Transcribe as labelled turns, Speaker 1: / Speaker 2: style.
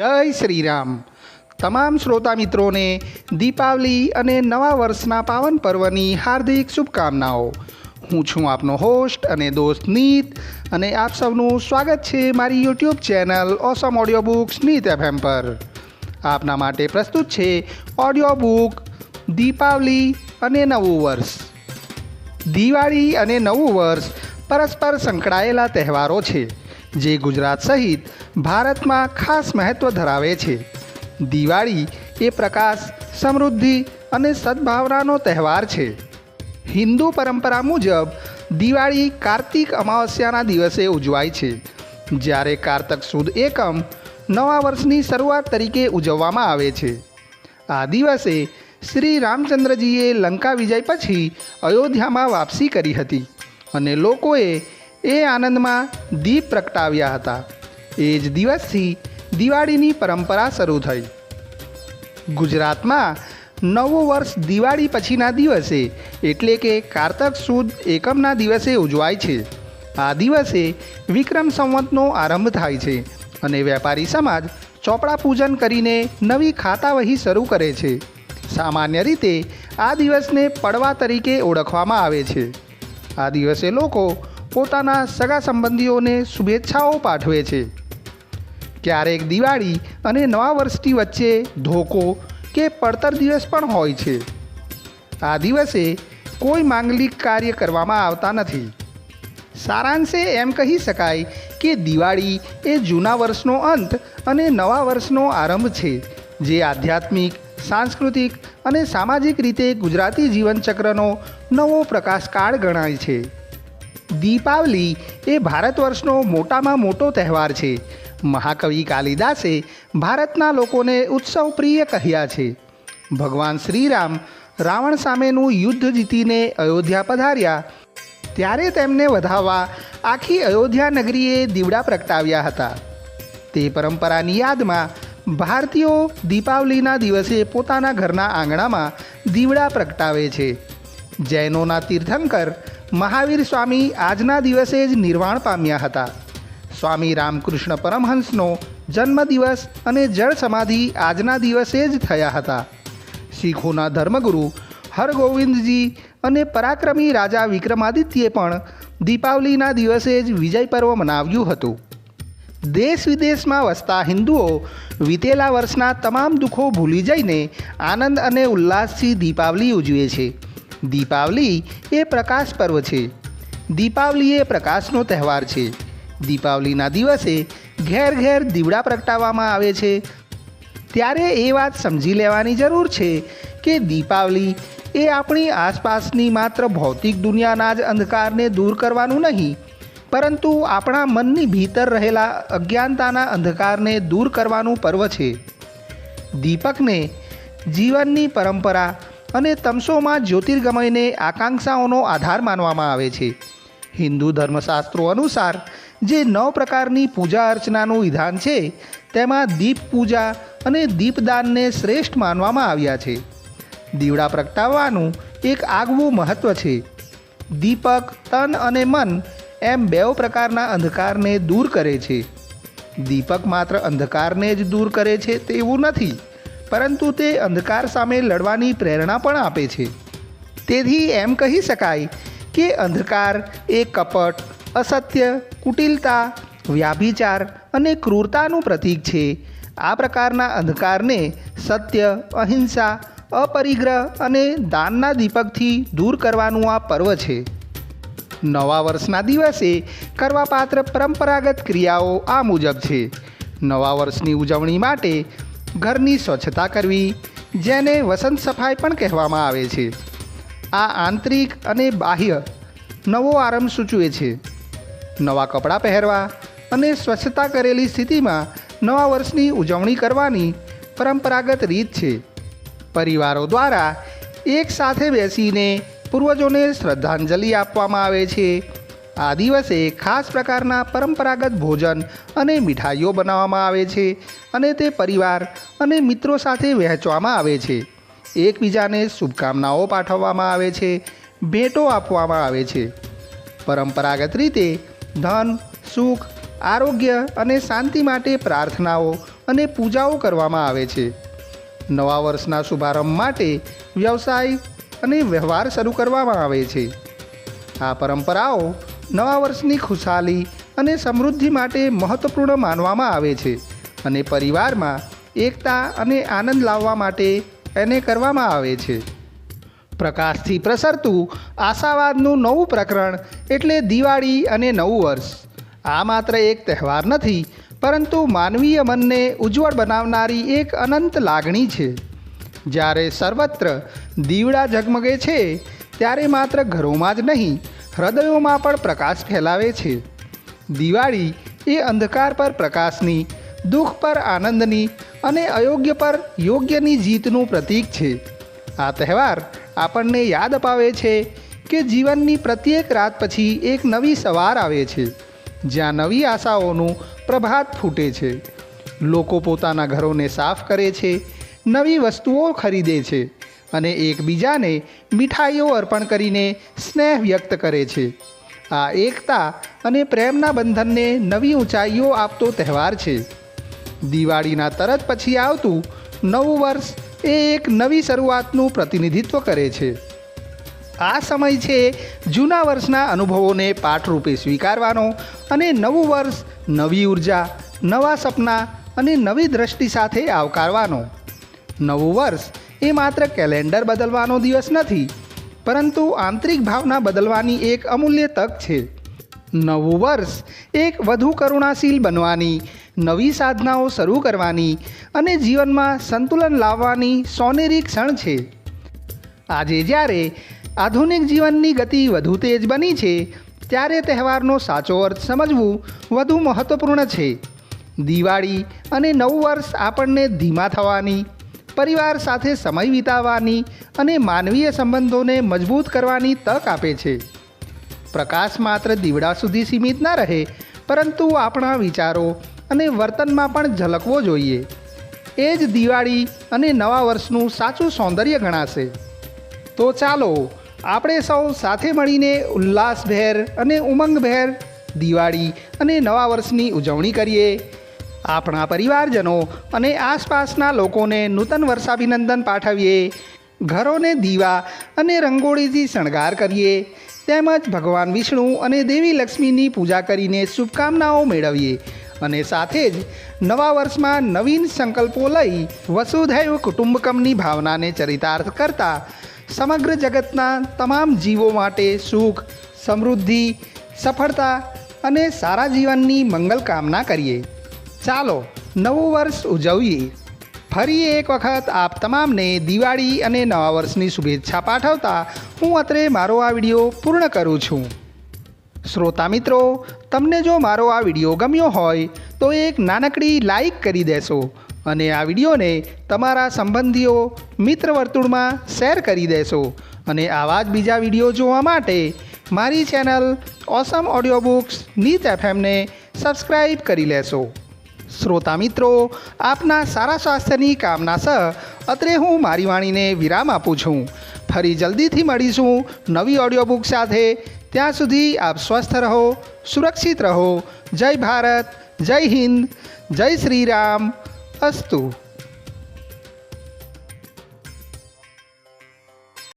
Speaker 1: જય શ્રી રામ તમામ શ્રોતા મિત્રોને દીપાવલી અને નવા વર્ષના પાવન પર્વની હાર્દિક શુભકામનાઓ. હું છું આપનો હોસ્ટ અને દોસ્ત નીત અને આપ સૌનું સ્વાગત છે મારી YouTube channel awesome audio books નીત FM પર. આપના માટે પ્રસ્તુત છે ઓડિયો બુક દીપાવલી અને નવું વર્ષ. દિવાળી અને નવું વર્ષ પરસ્પર સંકળાયેલા તહેવારો છે. જે ગુજરાત સહિત ભારતમાં ખાસ મહત્ત્વ ધરાવે છે. દિવાળી એ પ્રકાશ, સમૃદ્ધિ અને સદભાવનાનો તહેવાર છે. હિન્દુ પરંપરા મુજબ દિવાળી કાર્તિક અમાવસ્યાના દિવસે ઉજવાય છે. જ્યારે કારતક સુદ એકમ નવા વર્ષની શરૂઆત તરીકે ઉજવવામાં આવે છે. આ દિવસે શ્રી રામચંદ્રજીએ લંકા વિજય પછી અયોધ્યામાં વાપસી કરી હતી અને લોકોએ એ આનંદમાં દીપ પ્રગટાવ્યા હતા. એ જ દિવસથી દિવાળીની પરંપરા શરૂ થઈ. ગુજરાતમાં નવું વર્ષ દિવાળી પછીના દિવસે એટલે કે કારતક સુદ એકમના દિવસે ઉજવાય છે. આ દિવસે વિક્રમ સંવતનો આરંભ થાય છે અને વેપારી સમાજ ચોપડા પૂજન કરીને નવી ખાતાવહી શરૂ કરે છે. સામાન્ય રીતે આ દિવસને પડવા તરીકે ઓળખવામાં આવે છે. આ દિવસે લોકો પોતાના સગા સંબંધીઓને શુભેચ્છાઓ પાઠવે છે. ક્યારેક દિવાળી અને નવા વર્ષની વચ્ચે ધોકો કે પડતર દિવસ પણ હોય છે. આ દિવસે કોઈ માંગલિક કાર્ય કરવામાં આવતા નથી. સારાંશે એમ કહી શકાય કે દિવાળી એ જૂના વર્ષનો અંત અને નવા વર્ષનો આરંભ છે, જે આધ્યાત્મિક, સાંસ્કૃતિક અને સામાજિક રીતે ગુજરાતી જીવનચક્રનો નવો પ્રકાશકાળ ગણાય છે. દીપાવલી એ ભારત વર્ષનો મોટામાં મોટો તહેવાર છે. મહાકવિ કાલિદાસે ભારતના લોકોને ઉત્સવ પ્રિય કહ્યા છે. ભગવાન શ્રીરામ રાવણ સામેનું યુદ્ધ જીતીને અયોધ્યા પધાર્યા. ત્યારે તેમને વધાવવા આખી અયોધ્યા નગરીએ દીવડા પ્રગટાવ્યા હતા. તે પરંપરાની યાદમાં ભારતીયો દીપાવલીના દિવસે પોતાના ઘરના આંગણામાં દીવડા પ્રગટાવે છે. જૈનોના તીર્થંકર મહાવીર સ્વામી આજના દિવસે જ નિર્વાણ પામ્યા હતા. સ્વામી રામકૃષ્ણ પરમહંસનો જન્મદિવસ અને જળ સમાધિ આજના દિવસે જ થયા હતા. શીખોના ધર્મગુરુ, હરગોવિંદજી અને પરાક્રમી રાજા વિક્રમાદિત્યે પણ દીપાવલીના દિવસે જ વિજય પર્વ મનાવ્યું હતું. દેશ વિદેશમાં વસતા હિન્દુઓ વિતેલા વર્ષના તમામ દુઃખો ભૂલી જઈને આનંદ અને ઉલ્લાસથી દીપાવલી ઉજવે છે. દીપાવલી એ પ્રકાશ પર્વ છે. દીપાવલી એ પ્રકાશનો તહેવાર છે. દીપાવલીના દિવસે ઘેર ઘેર દીવડા પ્રગટાવવામાં આવે છે. ત્યારે એ વાત સમજી લેવાની જરૂર છે કે દીપાવલી એ આપણી આસપાસની માત્ર ભૌતિક દુનિયાના જ અંધકારને દૂર કરવાનું નહીં, પરંતુ આપણા મનની ભીતર રહેલા અજ્ઞાનતાના અંધકારને દૂર કરવાનું પર્વ છે. દીપકને જીવનની પરંપરા અને તમસોમાં જ્યોતિર્ગમયને આકાંક્ષાઓનો આધાર માનવામાં આવે છે. હિન્દુ ધર્મશાસ્ત્રો અનુસાર જે નવ પ્રકારની પૂજા અર્ચનાનું વિધાન છે, તેમાં દીપ પૂજા અને દીપદાનને શ્રેષ્ઠ માનવામાં આવ્યા છે. દીવડા પ્રગટાવવાનું એક આગવું મહત્ત્વ છે. દીપક, તન અને મન એમ બેવ પ્રકારના અંધકારને દૂર કરે છે. દીપક માત્ર અંધકારને જ દૂર કરે છે તેવું નથી. પરંતુ તે અંધકાર સામે લડવાની પ્રેરણા પણ આપે છે. તેથી એમ કહી શકાય કે અંધકાર એ કપટ, અસત્ય, કુટિલતા, વ્યાભિચાર અને ક્રૂરતાનું પ્રતીક છે. આ પ્રકારના અંધકારને સત્ય, અહિંસા, અપરિગ્રહ અને દાનના દીપકથી દૂર કરવાનું આ પર્વ છે. નવા વર્ષના દિવસે કરવાપાત્ર પરંપરાગત ક્રિયાઓ આ મુજબ છે. નવા વર્ષની ઉજવણી માટે ઘરની સ્વચ્છતા કરવી, જેને વસંત સફાઈ પણ કહેવામાં આવે છે. આ આંતરિક અને બાહ્ય નવો આરંભ સૂચવે છે. નવા કપડાં પહેરવા અને સ્વચ્છતા કરેલી સ્થિતિમાં નવા વર્ષની ઉજવણી કરવાની પરંપરાગત રીત છે. પરિવારો દ્વારા એકસાથે બેસીને પૂર્વજોને શ્રદ્ધાંજલિ આપવામાં આવે છે. આ દિવસે ખાસ પ્રકારના પરંપરાગત ભોજન અને મીઠાઈઓ બનાવવામાં આવે છે અને તે પરિવાર અને મિત્રો સાથે વહેંચવામાં આવે છે. એકબીજાને શુભકામનાઓ પાઠવવામાં આવે છે, ભેટો આપવામાં આવે છે. પરંપરાગત રીતે ધન, સુખ, આરોગ્ય અને શાંતિ માટે પ્રાર્થનાઓ અને પૂજાઓ કરવામાં આવે છે. નવા વર્ષના શુભારંભ માટે વ્યવસાય અને વ્યવહાર શરૂ કરવામાં આવે છે. આ પરંપરાઓ નવા વર્ષની ખુશાલી અને સમૃદ્ધિ માટે મહત્વપૂર્ણ માનવામાં આવે છે અને પરિવારમાં એકતા અને આનંદ લાવવા માટે એને કરવામાં આવે છે. પ્રકાશથી પ્રસરતું આશાવાદનું નવું પ્રકરણ એટલે દિવાળી અને નવું વર્ષ. આ માત્ર એક તહેવાર નથી, પરંતુ માનવીય મનને ઉજ્જવળ બનાવનારી એક અનંત લાગણી છે. જ્યારે સર્વત્ર દીવડા ઝગમગે છે, ત્યારે માત્ર ઘરોમાં જ નહીં હૃદયોમાં પણ પ્રકાશ ફેલાવે છે. દિવાળી એ અંધકાર પર પ્રકાશની, દુઃખ પર આનંદની અને અયોગ્ય પર યોગ્યની જીતનું પ્રતીક છે. આ તહેવાર આપણને યાદ અપાવે છે કે જીવનની પ્રત્યેક રાત પછી એક નવી સવાર આવે છે, જ્યાં નવી આશાઓનું પ્રભાત ફૂટે છે. લોકો પોતાના ઘરોને સાફ કરે છે, નવી વસ્તુઓ ખરીદે છે અને એકબીજાને મીઠાઈઓ અર્પણ કરીને સ્નેહ વ્યક્ત કરે છે. આ એકતા અને પ્રેમના બંધનને નવી ઊંચાઈઓ આપતો તહેવાર છે. દિવાળીના તરત પછી આવતું નવું વર્ષ એ એક નવી શરૂઆતનું પ્રતિનિધિત્વ કરે છે. આ સમય છે જૂના વર્ષના અનુભવોને પાઠરૂપે સ્વીકારવાનો અને નવું વર્ષ નવી ઊર્જા, નવા સપના અને નવી દ્રષ્ટિ સાથે આવકારવાનો. નવું વર્ષ એ માત્ર કેલેન્ડર બદલવાનો દિવસ નથી, પરંતુ આંતરિક ભાવના બદલવાની એક અમૂલ્ય તક છે. નવું વર્ષ એક વધુ કરુણાશીલ બનવાની, નવી સાધનાઓ શરૂ કરવાની અને જીવનમાં સંતુલન લાવવાની સોનેરી ક્ષણ છે. આજે જ્યારે આધુનિક જીવનની ગતિ વધુ તેજ બની છે, ત્યારે તહેવારનો સાચો અર્થ સમજવું વધુ મહત્ત્વપૂર્ણ છે. દિવાળી અને નવું વર્ષ આપણને ધીમા થવાની પરિવાર સાથે સમય વિતાવવાની અને માનવીય સંબંધોને મજબૂત કરવાની તક આપે છે. પ્રકાશ માત્ર દીવડા સુધી સીમિત ન રહે, પરંતુ આપણા વિચારો અને વર્તનમાં પણ ઝલકવો જોઈએ. એ જ દિવાળી અને નવા વર્ષનું સાચું સૌંદર્ય ગણાશે. તો ચાલો, આપણે સૌ સાથે મળીને ઉલ્લાસભેર અને ઉમંગભેર દિવાળી અને નવા વર્ષની ઉજવણી કરીએ. આપણા પરિવારજનો અને આસપાસના લોકોને નૂતન વર્ષાભિનંદન પાઠવીએ, ઘરોને દીવા અને રંગોળીથી શણગાર કરીએ, તેમજ ભગવાન વિષ્ણુ અને દેવી લક્ષ્મીની પૂજા કરીને શુભકામનાઓ મેળવીએ અને સાથે જ નવા વર્ષમાં નવીન સંકલ્પો લઈ વસુધૈવ કુટુંબકમની ભાવનાને ચરિતાર્થ કરતા સમગ્ર જગતના તમામ જીવો માટે સુખ, સમૃદ્ધિ, સફળતા અને સારા જીવનની મંગલ કામના કરીએ. ચાલો નવું વર્ષ ઉજવીએ. ફરી એક વખત આપ તમામને દિવાળી અને નવા વર્ષની શુભેચ્છા પાઠવતા હું અત્રે મારો આ વીડિયો પૂર્ણ કરું છું. શ્રોતા મિત્રો, તમને જો મારો આ વીડિયો ગમ્યો હોય, તો એક નાનકડી લાઈક કરી દેશો અને આ વિડીયોને તમારા સંબંધીઓ, મિત્ર વર્તુળમાં શેર કરી દેશો અને આવા જ બીજા વીડિયો જોવા માટે મારી ચેનલ ઓસમ ઓડિયો બુક્સ નીચ એફએમને સબસ્ક્રાઈબ કરી લેશો. શ્રોતા મિત્રો, આપના સારા સ્વાસ્થ્યની કામના સહ અત્રે હું મારી વાણીને વિરામ આપું છું. ફરી જલ્દીથી મળીશું નવી ઓડિયો બુક સાથે. ત્યાં સુધી આપ સ્વસ્થ રહો, સુરક્ષિત રહો. જય ભારત, જય હિન્દ, જય શ્રી રામ. અસ્તુ.